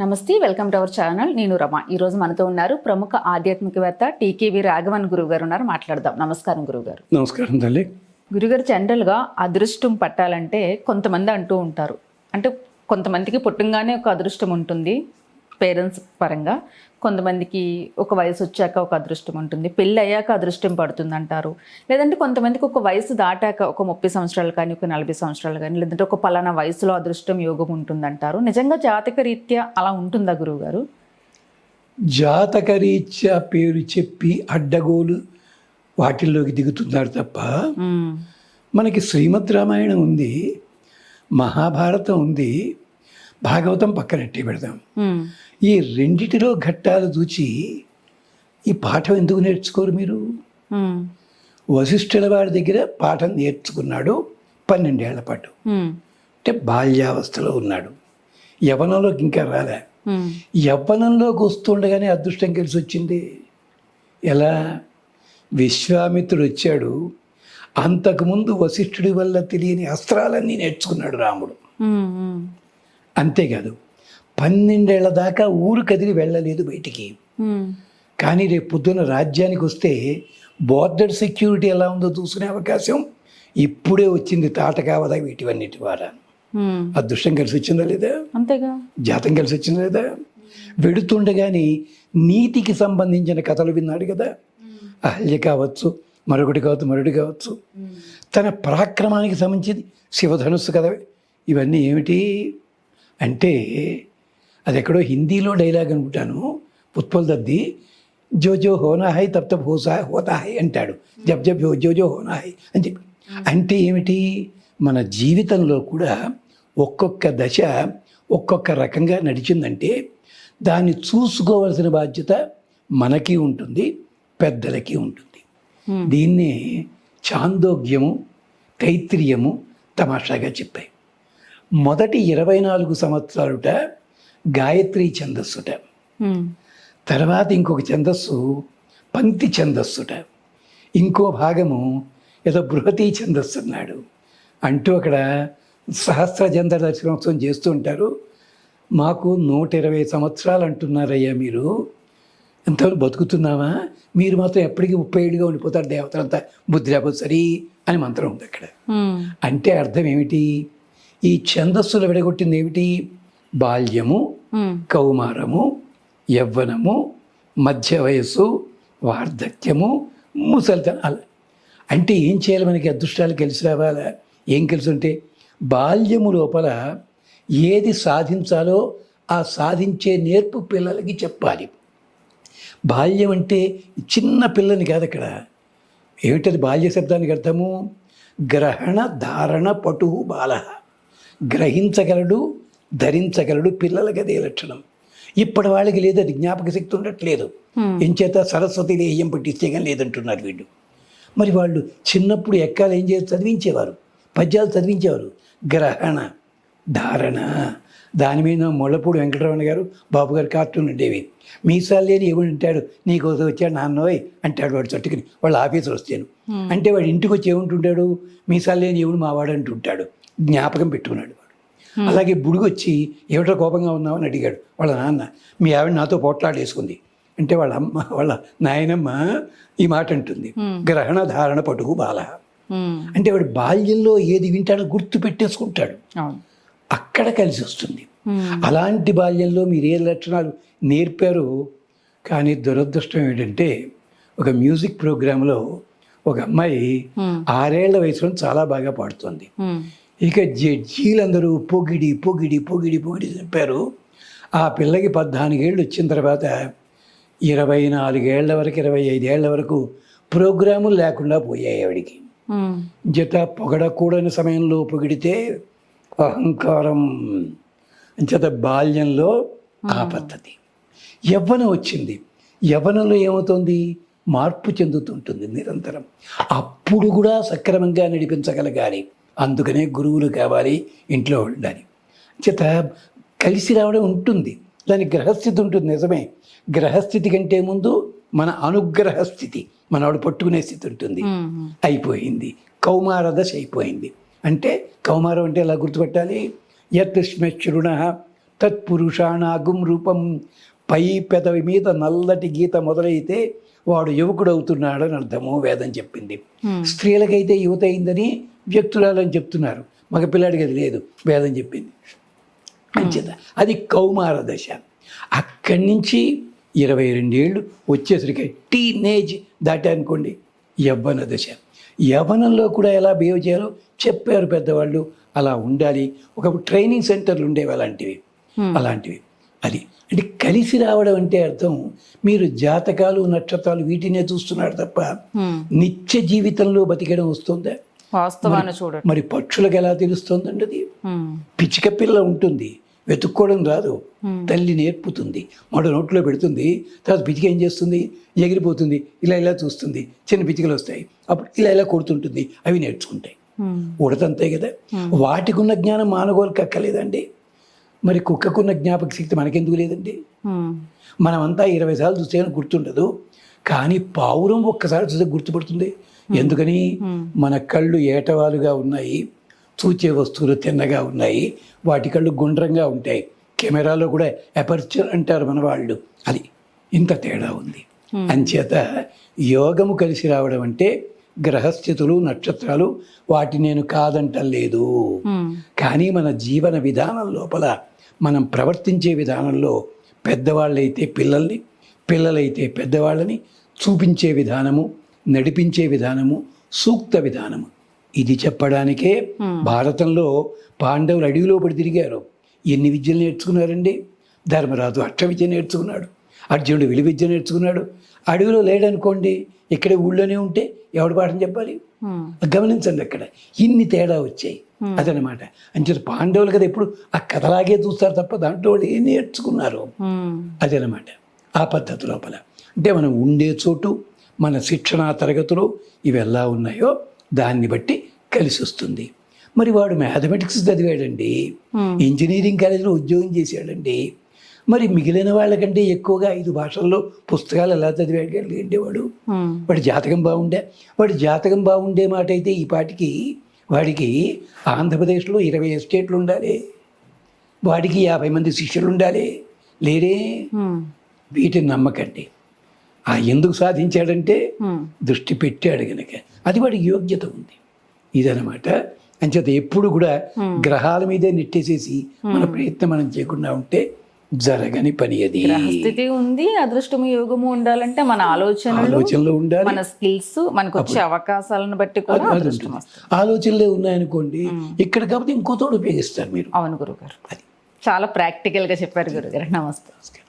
నమస్తే welcome to our channel. నేను రమ. ఈ రోజు మనతో ఉన్నారు ప్రముఖ ఆధ్యాత్మికవేత్త టీకేవి రాఘవన్ గురువు గారు ఉన్నారు. మాట్లాడదాం. నమస్కారం గురువు గారు నమస్కారం తల్లి. గురుగారు జనరల్గా అదృష్టం పట్టాలంటే కొంతమంది అంటూ ఉంటారు. అంటే కొంతమందికి పుట్టంగానే ఒక అదృష్టం ఉంటుంది. పేరెంట్స్ పరంగా కొంతమందికి ఒక వయసు వచ్చాక ఒక అదృష్టం ఉంటుంది పెళ్ళి అయ్యాక అదృష్టం పడుతుంది అంటారు లేదంటే కొంతమందికి ఒక వయసు దాటాక ఒక ముప్పై సంవత్సరాలు కానీ ఒక నలభై సంవత్సరాలు కానీ లేదంటే ఒక పలానా వయసులో అదృష్టం యోగం ఉంటుందంటారు. నిజంగా జాతక రీత్యా అలా ఉంటుందా గురువు గారు జాతకరీత్యా పేరు చెప్పి అడ్డగోలు వాటిల్లోకి దిగుతున్నారు తప్ప మనకి శ్రీమద్ రామాయణం ఉంది మహాభారతం ఉంది భాగవతం పక్కనెట్టి పెడదాం. ఈ రెండిటిలో ఘట్టాలు చూచి ఈ పాఠం ఎందుకు నేర్చుకోరు మీరు? వశిష్ఠుల వారి దగ్గర పాఠం నేర్చుకున్నాడు పన్నెండేళ్ళ పాటు. అంటే బాల్యావస్థలో ఉన్నాడు. యవనంలోకి ఇంకా రాలే. యవ్వనంలోకి వస్తుండగానే అదృష్టం కలిసి వచ్చింది ఎలా? విశ్వామిత్రుడు వచ్చాడు అంతకుముందు వశిష్ఠుడి వల్ల తెలియని అస్త్రాలన్నీ నేర్చుకున్నాడు రాముడు. అంతేకాదు పన్నెండేళ్ళ దాకా ఊరు కదిలి వెళ్ళలేదు బయటికి. కానీ రేపు పొద్దున రాజ్యానికి వస్తే బోర్డర్ సెక్యూరిటీ ఎలా ఉందో చూసుకునే అవకాశం ఇప్పుడే వచ్చింది తాట కావదా వీటివన్నిటి ద్వారా. అదృష్టం కలిసి వచ్చిందా లేదా? అంతేగా. జాతం కలిసి వచ్చిందా లేదా? వెడుతుండగానే నీతికి సంబంధించిన కథలు విన్నాడు కదా. అహల్య కావచ్చు మరొకటి కావచ్చు మరొకటి కావచ్చు. తన పరాక్రమానికి సంబంధించింది శివధనుస్సు కదా ఇవన్నీ ఏమిటి? అంటే అది ఎక్కడో హిందీలో డైలాగ్ అనుకుంటాను. ఉత్పల్ దద్ది జో జో హోనా హై తప్ తప్ హోసా హోతా హై అంటాడు. జబ్ జబ్ జో జో జో హోనా హై అని చెప్పి. అంటే ఏమిటి? మన జీవితంలో కూడా ఒక్కొక్క దశ ఒక్కొక్క రకంగా నడిచిందంటే దాన్ని చూసుకోవాల్సిన బాధ్యత మనకి ఉంటుంది పెద్దలకి ఉంటుంది. దీన్నే చాందోగ్యము తైత్రీయము తమాషాగా చెప్పాయి. మొదటి ఇరవై నాలుగు సంవత్సరాలుట గాయత్రి ఛందస్సుట. తర్వాత ఇంకొక ఛందస్సు పంక్తి ఛందస్సుట. ఇంకో భాగము ఏదో బృహతి ఛందస్సు అన్నాడు. అంటూ అక్కడ సహస్ర జంతర దర్శనోత్సవం చేస్తూ ఉంటారు. మాకు నూట ఇరవై సంవత్సరాలు అంటున్నారయ్యా మీరు. ఎంతవరకు బతుకుతున్నావా? మీరు మాత్రం ఎప్పటికీ ముప్పై ఏడుగా ఉండిపోతారు దేవతలంతా. బుద్ధి లేకపోతే సరి అని మంత్రం ఉంది అక్కడ. అంటే అర్థం ఏమిటి? ఈ ఛందస్సులు విడగొట్టింది ఏమిటి? బాల్యము కౌమారము యవ్వనము మధ్య వయస్సు వార్ధక్యము ముసలితనం అలా అంటే ఏం చేయాలి మనకి? అదృష్టాలు కలిసి రావాలా? ఏం కలిసి ఉంటే బాల్యము లోపల ఏది సాధించాలో ఆ సాధించే నేర్పు పిల్లలకి చెప్పాలి. బాల్యం అంటే చిన్న పిల్లని కాదు అక్కడ. ఏమిటది బాల్య శబ్దానికి అర్థము? గ్రహణ ధారణ పటువు బాల గ్రహించగలడు ధరించగలడు పిల్లలకి అదే లక్షణం. ఇప్పటి వాళ్ళకి లేదు అది జ్ఞాపక శక్తి ఉండట్లేదు. ఎంచేత సరస్వతి లేహ్యం పట్టిస్తే కానీ లేదంటున్నారు వీళ్ళు. మరి వాళ్ళు చిన్నప్పుడు ఎక్కాలు ఏం చేసి చదివించేవారు. పద్యాలు చదివించేవారు. గ్రహణ ధారణ. దాని మీద ముళ్ళపూడి వెంకటరమణ గారు బాబు గారు కార్టూన్ ఉండేవి. మీసాలు లేని ఎవడు అంటాడు నీకోసం వచ్చాడు నాన్నోయ్ అంటాడు వాడు చట్టుకుని. వాళ్ళ ఆఫీసర్ వస్తాను. అంటే వాడు ఇంటికి వచ్చి ఏముంటుంటాడు? మీసాలు లేని ఎవడు మావాడు అంటుంటాడు. జ్ఞాపకం పెట్టుకున్నాడు. అలాగే బుడుగొచ్చి ఏమిటో కోపంగా ఉన్నావని అడిగాడు. వాళ్ళ నాన్న మీ ఆవిడ నాతో పోట్లాడేసుకుంది. అంటే వాళ్ళ అమ్మ వాళ్ళ నాయనమ్మ ఈ మాట అంటుంది. గ్రహణ ధారణ పటుకు బాల. అంటే వాడు బాల్యంలో ఏది వింటాడో గుర్తు పెట్టేసుకుంటాడు. అక్కడ కలిసి వస్తుంది. అలాంటి బాల్యంలో మీరు ఏ లక్షణాలు నేర్పారు? కానీ దురదృష్టం ఏంటంటే ఒక మ్యూజిక్ ప్రోగ్రాంలో ఒక అమ్మాయి ఆరేళ్ళ వయసులో చాలా బాగా పాడుతుంది. ఇక జడ్జీలందరూ పొగిడి పొగిడి పొగిడి పొగిడి చెప్పారు ఆ పిల్లకి పద్నాలుగేళ్ళు వచ్చిన తర్వాత ఇరవై నాలుగేళ్ళ వరకు ఇరవై ఐదేళ్ళ వరకు ప్రోగ్రాములు లేకుండా పోయాయి ఆవిడికి. జత పొగడకూడని సమయంలో పొగిడితే అహంకారం చేత బాల్యంలో ఆ పద్ధతి యవ్వనం వచ్చింది. యవ్వనంలో ఏమవుతుంది? మార్పు చెందుతుంటుంది నిరంతరం. అప్పుడు కూడా సక్రమంగా నడిపించగలగాలి. అందుకనే గురువులు కావాలి ఇంట్లో ఉండాలి. చేత కలిసి రావడం ఉంటుంది. దానికి గ్రహస్థితి ఉంటుంది నిజమే. గ్రహస్థితి కంటే ముందు మన అనుగ్రహ స్థితి మనవాడు పట్టుకునే స్థితి ఉంటుంది. అయిపోయింది. కౌమార దశ అయిపోయింది. అంటే కౌమారం అంటే ఎలా గుర్తుపెట్టాలి? యత్ శ్మశ్రుణ తత్పురుషాణాగుం రూపం పై పెదవి మీద నల్లటి గీత మొదలైతే వాడు యువకుడు అవుతున్నాడని అర్థము వేదం చెప్పింది. స్త్రీలకైతే యువత అయిందని వ్యక్తురాలని చెప్తున్నారు. మగపిల్లాడికి అది లేదు వేదం చెప్పింది. అంచేత అది కౌమార దశ. అక్కడి నుంచి ఇరవై రెండేళ్ళు వచ్చేసరికి టీనేజ్ దాటానుకోండి యవ్వన దశ. యవ్వనంలో కూడా ఎలా బిహేవ్ చేయాలో చెప్పారు పెద్దవాళ్ళు. అలా ఉండాలి. ఒక ట్రైనింగ్ సెంటర్లు ఉండేవి అలాంటివి. అలాంటివి. అది. అంటే కలిసి రావడం అంటే అర్థం మీరు జాతకాలు నక్షత్రాలు వీటినే చూస్తున్నారు తప్ప నిత్య జీవితంలో బతికడం వస్తుందా? వాస్తవాన్ని చూడండి మరి పక్షులకు ఎలా తెలుస్తుందండి అది? పిచ్చిక పిల్ల ఉంటుంది వెతుక్కోవడం రాదు తల్లి నేర్పుతుంది మరో నోట్లో పెడుతుంది తర్వాత పిచ్చిక ఏం చేస్తుంది? ఎగిరిపోతుంది ఇలా ఇలా చూస్తుంది చిన్న పిచ్చికలు వస్తాయి అప్పుడు ఇలా ఇలా కొడుతుంటుంది అవి నేర్చుకుంటాయి. ఉడతంతే కదా? వాటికి ఉన్న జ్ఞానం మానవులకు అక్కలేదండి మరి కుక్కకున్న జ్ఞాపక శక్తి మనకెందుకు లేదండి? మనమంతా ఇరవై సార్లు చూస్తే గుర్తుండదు కానీ పావురం ఒక్కసారి చూస్తే గుర్తుపడుతుంది. ఎందుకని? మన కళ్ళు ఏటవాలుగా ఉన్నాయి చూచే వస్తువులు తిన్నగా ఉన్నాయి వాటి కళ్ళు గుండ్రంగా ఉంటాయి. కెమెరాలో కూడా అపర్చర్ అంటారు మన వాళ్ళు అది ఇంత తేడా ఉంది. అంచేత యోగము కలిసి రావడం అంటే గ్రహస్థితులు నక్షత్రాలు వాటి నేను కాదంటలేదు కానీ మన జీవన విధానం లోపల మనం ప్రవర్తించే విధానంలో పెద్దవాళ్ళైతే పిల్లల్ని పిల్లలైతే పెద్దవాళ్ళని చూపించే విధానము నడిపించే విధానము సూక్త విధానము. ఇది చెప్పడానికే భారతంలో పాండవులు అడవిలో పడి తిరిగారు. ఎన్ని విద్యలు నేర్చుకున్నారండి? ధర్మరాజు అష్ట విద్య నేర్చుకున్నాడు. అర్జునుడు విలు విద్య నేర్చుకున్నాడు. అడవిలో లేడనుకోండి ఇక్కడే ఊళ్ళోనే ఉంటే ఎవడు పాఠం చెప్పాలి? గమనించండి అక్కడ. ఇన్ని తేడా వచ్చాయి. అదనమాట అంచేత పాండవులు కదా ఎప్పుడు ఆ కథలాగే చూస్తారు తప్ప దాంట్లో వాళ్ళు ఏం నేర్చుకున్నారు? అదనమాట ఆ పద్ధతి లోపల. అంటే మనం ఉండే చోటు మన శిక్షణా తరగతులు ఇవి ఎలా ఉన్నాయో దాన్ని బట్టి కలిసి వస్తుంది. మరి వాడు మ్యాథమెటిక్స్ చదివాడండి ఇంజనీరింగ్ కాలేజీలో ఉద్యోగం చేశాడండి మరి మిగిలిన వాళ్ళకంటే ఎక్కువగా ఐదు భాషల్లో పుస్తకాలు ఎలా చదివాడండి వాడు? వాడి జాతకం బాగుండే వాడి జాతకం బాగుండే మాట అయితే ఈ పాటికి వాడికి ఆంధ్రప్రదేశ్లో ఇరవై ఎస్టేట్లు ఉండాలి వాడికి యాభై మంది శిష్యులు ఉండాలి లేరే? వీటిని నమ్మకండి. ఆ ఎందుకు సాధించాడంటే దృష్టి పెట్టాడు గనక. అది వాడికి యోగ్యత ఉంది. ఇదనమాట అంచేత ఎప్పుడు కూడా గ్రహాల మీదే నెట్టేసేసి మన ప్రయత్నం మనం చేయకుండా ఉంటే జరగని పని అది. గ్రహస్థితి ఉంది అదృష్టము యోగము ఉండాలంటే మన ఆలోచనలు ఆలోచనలో ఉండాలి. మన స్కిల్స్ మనకు వచ్చే అవకాశాలను బట్టి కూడా అదృష్టం ఆలోచనలే ఉన్నాయనుకోండి ఇక్కడ కాకపోతే ఇంకో తోడు ఉపయోగిస్తారు మీరు. అవును గురుగారు. చాలా ప్రాక్టికల్గా చెప్పారు గురుగారు. నమస్తే.